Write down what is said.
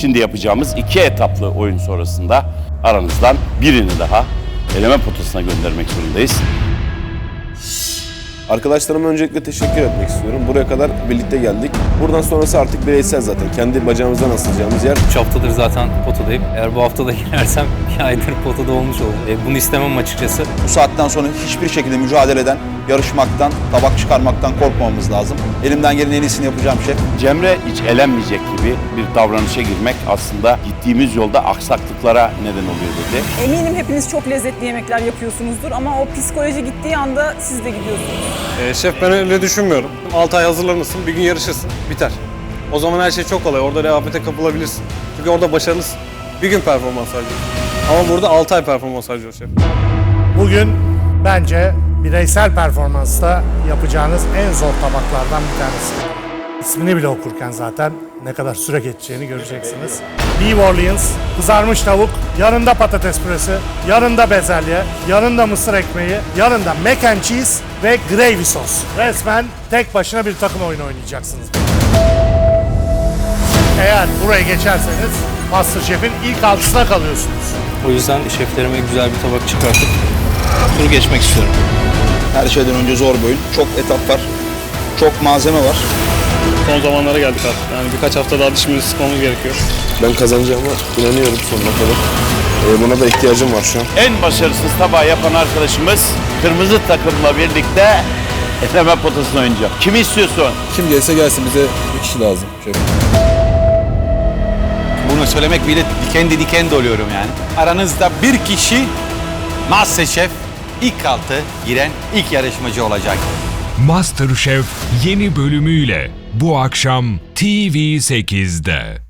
Şimdi yapacağımız iki etaplı oyun sonrasında aranızdan birini daha eleme potasına göndermek zorundayız. Arkadaşlarıma öncelikle teşekkür etmek istiyorum. Buraya kadar birlikte geldik. Buradan sonrası artık bireysel zaten. Kendi bacağımızdan asılacağımız yer. 3 haftadır zaten potadayım. Eğer bu hafta da girersem bir aydır potada olmuş olur. E, bunu istemem açıkçası. Bu saatten sonra hiçbir şekilde mücadeleden, yarışmaktan, tabak çıkarmaktan korkmamamız lazım. Elimden gelen en iyisini yapacağım şef. Cemre hiç elenmeyecek gibi bir davranışa girmek aslında gittiğimiz yolda aksaklıklara neden oluyor dedi. Eminim hepiniz çok lezzetli yemekler yapıyorsunuzdur ama o psikoloji gittiği anda siz de gidiyorsunuz. Ee, şef ben öyle düşünmüyorum. 6 ay hazırlanırsın, bir gün yarışırsın, biter. O zaman her şey çok kolay. Orada rehavete kapılabilirsin. Çünkü orada başarılısın. Bir gün performans harcıyorsun. Ama burada 6 ay performans harcıyoruz şef. Bugün bence bireysel performansta yapacağınız en zor tabaklardan bir tanesi. İsmini bile okurken zaten ne kadar süre geçeceğini göreceksiniz. Beef Orleans, kızarmış tavuk, yanında patates püresi, yanında bezelye, yanında mısır ekmeği, yanında mac and cheese ve gravy sos. Resmen tek başına bir takım oyunu oynayacaksınız. Eğer buraya geçerseniz Masterchef'in ilk altısına kalıyorsunuz. O yüzden şeflerime güzel bir tabak çıkartıp turu geçmek istiyorum. Her şeyden önce zor bir oyun. Çok etap var. Çok malzeme var. Son zamanlara geldik artık. Yani birkaç hafta daha dişimizi sıkmamız gerekiyor. Ben kazanacağıma inanıyorum sonuna kadar. Ee, buna da ihtiyacım var şu an. En başarısız tabağı yapan arkadaşımız kırmızı takımla birlikte eleme potasına oynayacak. Kimi istiyorsun? Kim gelse gelsin bize bir kişi lazım şef. Bunu söylemek bile diken diken doluyorum yani. Aranızda bir kişi Masterchef ilk altı giren ilk yarışmacı olacak. MasterChef yeni bölümüyle bu akşam TV8'de.